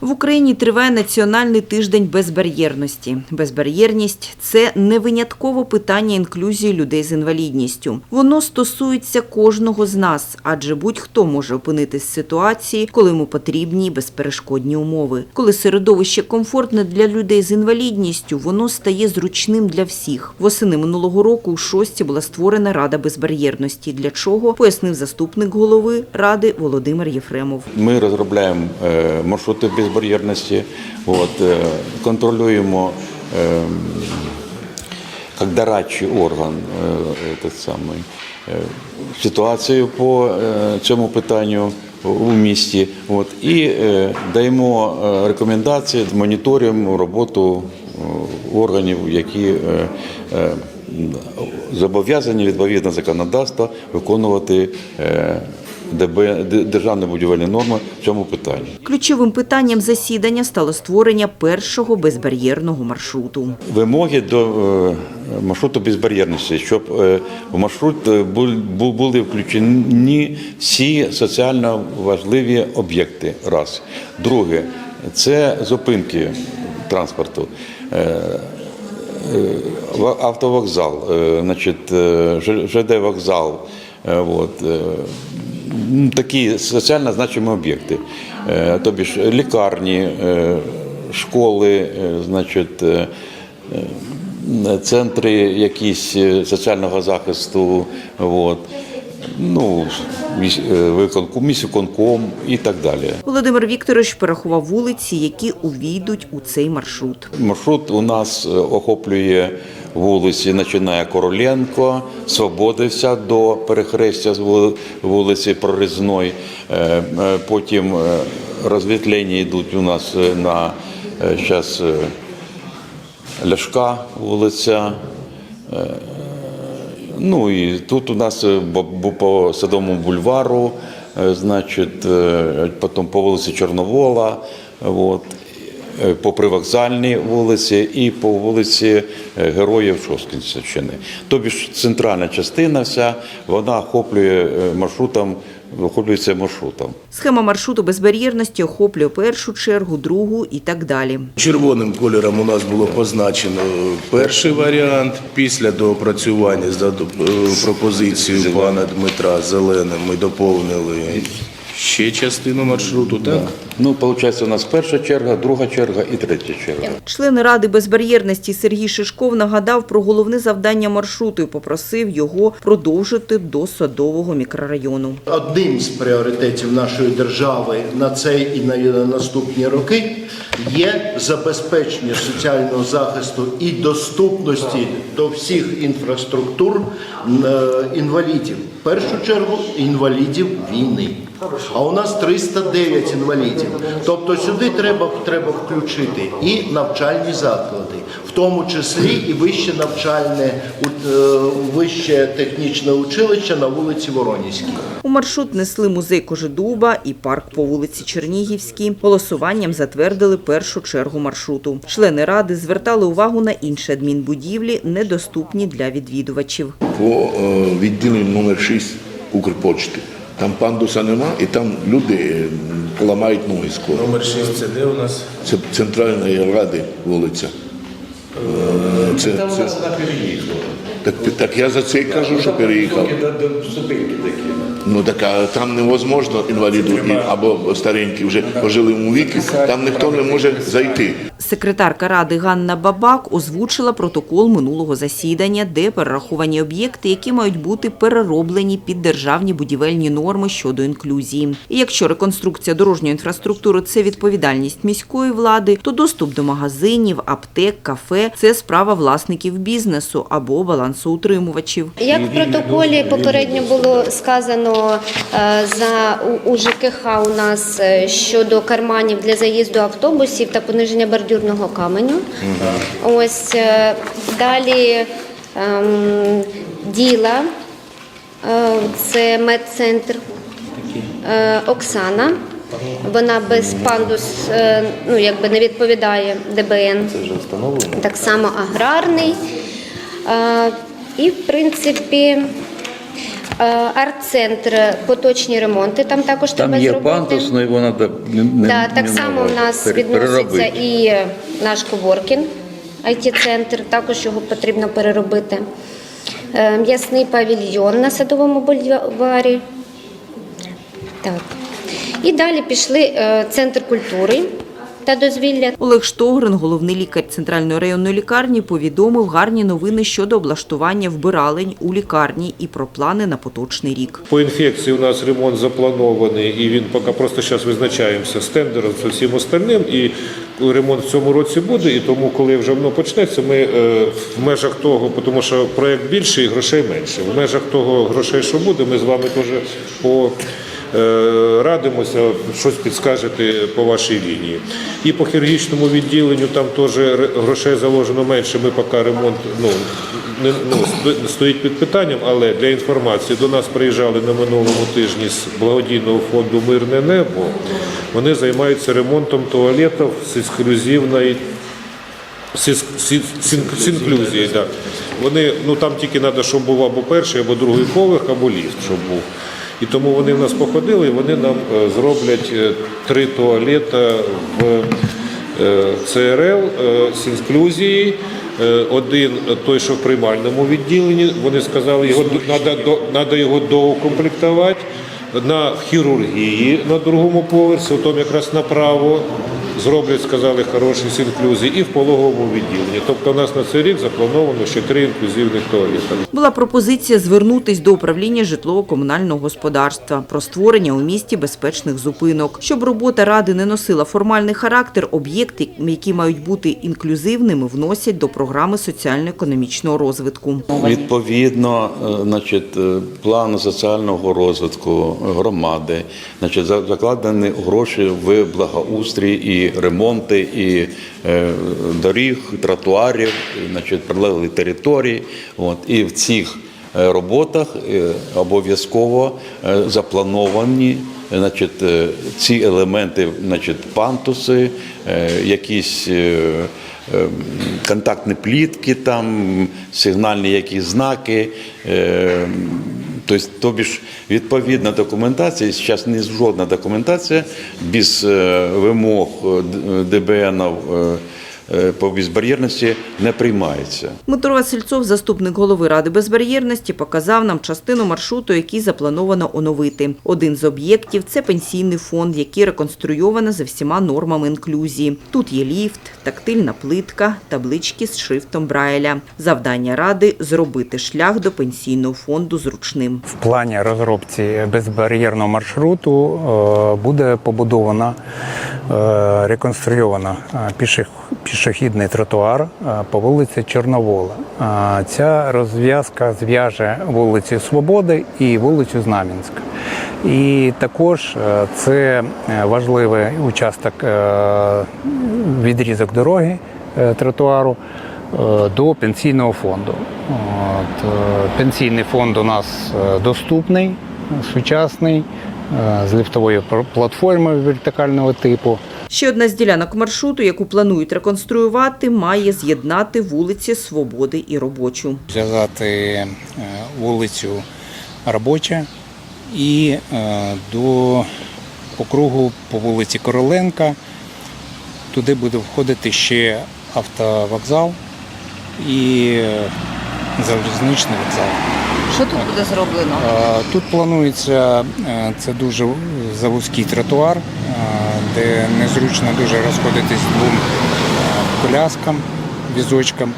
В Україні триває національний тиждень безбар'єрності. Безбар'єрність це не винятково питання інклюзії людей з інвалідністю. Воно стосується кожного з нас, адже будь-хто може опинитись в ситуації, коли йому потрібні безперешкодні умови. Коли середовище комфортне для людей з інвалідністю, воно стає зручним для всіх. Восени минулого року у шості була створена Рада безбар'єрності. Для чого пояснив заступник голови ради Володимир Єфремов. Ми розробляємо е, маршрути безбар'єрності, от, е, контролюємо е, як дорадчий орган е, этот самий, е, ситуацію по цьому питанню у місті. От, і даємо рекомендації, моніторимо роботу органів, які зобов'язані відповідно законодавства виконувати е, ДБ, Д- державні будівельні норми в цьому питанні. Ключовим питанням засідання стало створення першого безбар'єрного маршруту. Вимоги до е, маршруту безбар'єрності, щоб е, в маршрут е, бу- бу- були включені всі соціально важливі об'єкти. Раз. Друге, це зупинки транспорту. Автовокзал, значить, ЖД вокзал, от, м, такі соціально значимі об'єкти. Е, Тобі ж лікарні, е, школи, е, значить, центри якісь соціального захисту, от, ну, міс- е, виконком, і так далі. Володимир Вікторович порахував вулиці, які увійдуть у цей маршрут. Маршрут у нас охоплює вулиці, починає Короленко, Свободився до перехрестя з вулиці Прорізної. Е, е, Потім е, розвітлення йдуть у нас на зараз Ляшка вулиця. Ну і тут у нас по Садовому бульвару, значить, потім по вулиці Чорновола, от, е, по привокзальній вулиці і по вулиці е, Героїв Шосткінщини. Тобі ж центральна частина вся, вона охоплює е, маршрутом, охоплюється маршрутом. Схема маршруту безбар'єрності охоплює першу чергу, другу і так далі. Червоним кольором у нас було позначено перший варіант. Після доопрацювання за е, пропозицією пана Дмитра Зеленим ми доповнили ще частину маршруту. Так? Ну, виходить, у нас перша черга, друга черга і третя черга. Члени ради безбар'єрності Сергій Шишков нагадав про головне завдання маршруту і попросив його продовжити до садового мікрорайону. Одним з пріоритетів нашої держави на цей і на наступні роки є забезпечення соціального захисту і доступності до всіх інфраструктур е, інвалідів. В першу чергу інвалідів війни. А у нас 309 інвалідів. Тобто сюди треба, треба включити і навчальні заклади, в тому числі і вище навчальне, у- е, вище технічне училище на вулиці Воронізькій. У маршрут несли музей Кожедуба і парк по вулиці Чернігівській. Голосуванням затвердили першу чергу маршруту. Члени ради звертали увагу на інші адмінбудівлі, недоступні для відвідувачів. по е, відділенню номер 6 Укрпочти. Там пандуса нема, і там люди е, ламають ноги скоро. Номер 6 це де у нас? Це центральної ради вулиця. Е, Це, це, так, так я за це і кажу, що переїхав. Ну так а там невозможно інваліду або старенькі вже пожилому віку, там ніхто не може зайти. Секретарка ради Ганна Бабак озвучила протокол минулого засідання, де перераховані об'єкти, які мають бути перероблені під державні будівельні норми щодо інклюзії. І якщо реконструкція дорожньої інфраструктури це відповідальність міської влади, то доступ до магазинів, аптек, кафе це справа власників бізнесу або балансоутримувачів. Як в протоколі попередньо було сказано е, за у- ЖКХ у нас е, щодо карманів для заїзду автобусів та пониження бордюрного каменю. Ось е, далі ем, діла, е, це медцентр е, Оксана. Вона без пандус е, ну, якби не відповідає ДБН. Це вже встановлено. Так само аграрний. Е, І, в принципі, Арт-центр, поточні ремонти, там також Там треба є зробити. пандус, але його треба не, Да, так само в нас відноситься і наш коворкінг, IT-центр, також його потрібно переробити. Е, М'ясний павільйон на садовому бульварі. Так. І далі пішли е, центр культури та дозвілля. Олег Штогрин, головний лікар Центральної районної лікарні, повідомив гарні новини щодо облаштування вбиралень у лікарні і про плани на поточний рік. По інфекції у нас ремонт запланований, і він поки просто зараз визначаємося з тендером, з усім остальним. І ремонт в цьому році буде. І тому, коли вже воно почнеться, ми е, в межах того, тому що проєкт більший, і грошей менше. В межах того грошей, що буде, ми з вами теж по. Е, Радимося, щось підскажете по вашій лінії. І по хірургічному відділенню там теж грошей заложено менше. Ми поки ремонт ну, не ну, стоїть під питанням, але для інформації до нас приїжджали на минулому тижні з благодійного фонду Мирне небо. Вони займаються ремонтом туалетів з ексклюзивної да. Вони, ну там тільки треба, щоб був або перший, або другий поверх, або ліфт, щоб був. І тому вони в нас походили, і вони нам е, зроблять е, три туалета в е, ЦРЛ з інклюзії. Один той, що в приймальному відділенні. Вони сказали, його треба його доукомплектувати. На хірургії на другому поверсі, там якраз направо зроблять, сказали, хороші з інклюзії, і в пологовому відділенні. Тобто у нас на цей рік заплановано ще три інклюзивних туалети. Була пропозиція звернутись до управління житлово-комунального господарства про створення у місті безпечних зупинок. Щоб робота ради не носила формальний характер, об'єкти, які мають бути інклюзивними, вносять до програми соціально-економічного розвитку. Відповідно, е, значить, е, плану соціального розвитку громади, значить, за- закладені гроші в благоустрій і ремонти, і е, доріг, тротуарів, значить, прилеглих територій. От. І в цих е, роботах е, обов'язково заплановані значить, ці елементи, значить, пантуси, якісь. контактні плітки, там, сигнальні якісь знаки. Тобто, тобі ж відповідна документація, зараз не жодна документація без е, вимог е, ДБНів е, е, по безбар'єрності не приймається. Дмитро Васильцов, заступник голови Ради безбар'єрності, показав нам частину маршруту, який заплановано оновити. Один з об'єктів – це пенсійний фонд, який реконструйовано за всіма нормами інклюзії. Тут є ліфт, тактильна плитка, таблички з шрифтом Брайля. Завдання Ради – зробити шлях до пенсійного фонду зручним. В плані розробці безбар'єрного маршруту е, буде побудована е, реконструйована е, піших- пішохідний тротуар е, по вулиці Чорновола. Е, Ця розв'язка зв'яже вулицю Свободи і вулицю Знам'янська. І також е, це важливий участок відрізок дороги тротуару до пенсійного фонду. От, пенсійний фонд у нас доступний, сучасний, з ліфтовою платформою вертикального типу. Ще одна з ділянок маршруту, яку планують реконструювати, має з'єднати вулиці Свободи і Робочу. Зв'язати е, вулицю Робоча і е, до округу по вулиці Короленка. Туди буде входити ще автовокзал і е, залізничний вокзал. Що тут буде зроблено? Тут планується це дуже завузький тротуар, де незручно дуже розходитись двом коляскам, візочкам.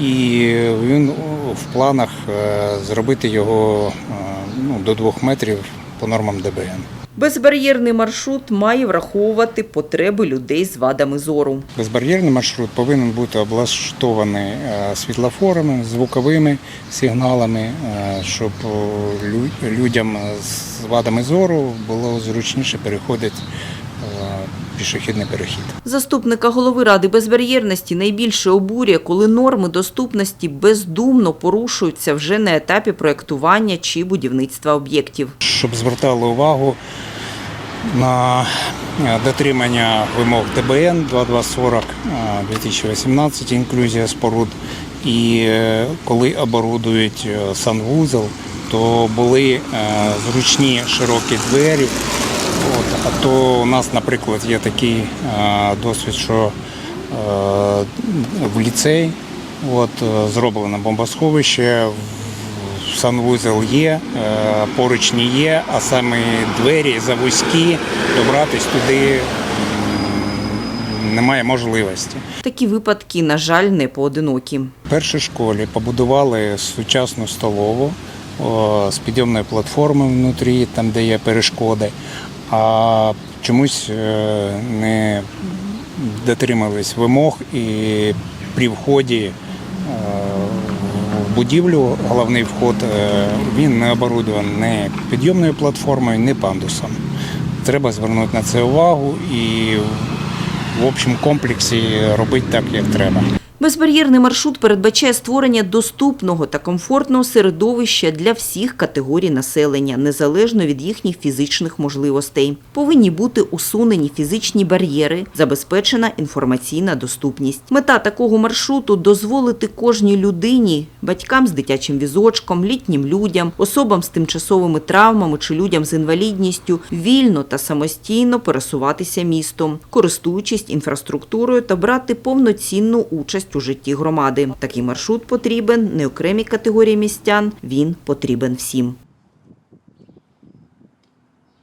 І він в планах е, зробити його е, ну, до двох метрів по нормам ДБН. Безбар'єрний маршрут має враховувати потреби людей з вадами зору. Безбар'єрний маршрут повинен бути облаштований е, світлофорами, звуковими сигналами, е, щоб людям з вадами зору було зручніше переходити е, пішохідний перехід. Заступника голови Ради безбар'єрності найбільше обурює, коли норми доступності бездумно порушуються вже на етапі проєктування чи будівництва об'єктів. Щоб звертали увагу на е, дотримання вимог ТБН 2240 е, 2018 інклюзія споруд. І е, коли оборудують е, санвузол, то були зручні широкі двері. От, а то у нас, наприклад, є такий е, досвід, що е, в ліцей от, е, зроблено бомбосховище, санвузол є, е, поручні є, а саме двері завузькі, добратись туди немає можливості. Такі випадки, на жаль, не поодинокі. В першій школі побудували сучасну столову о, з підйомною платформою внутрі, там де є перешкоди, а чомусь е, не дотримались вимог і при вході е, в будівлю, головний вход, е, він не оборудований ні підйомною платформою, ні пандусом. Треба звернути на це увагу і в общому комплексі робити так, як треба. Безбар'єрний маршрут передбачає створення доступного та комфортного середовища для всіх категорій населення, незалежно від їхніх фізичних можливостей. Повинні бути усунені фізичні бар'єри, забезпечена інформаційна доступність. Мета такого маршруту дозволити кожній людині, батькам з дитячим візочком, літнім людям, особам з тимчасовими травмами чи людям з інвалідністю вільно та самостійно пересуватися містом, користуючись інфраструктурою та брати повноцінну участь у житті громади. Такий маршрут потрібен не окремій категорії містян, він потрібен всім.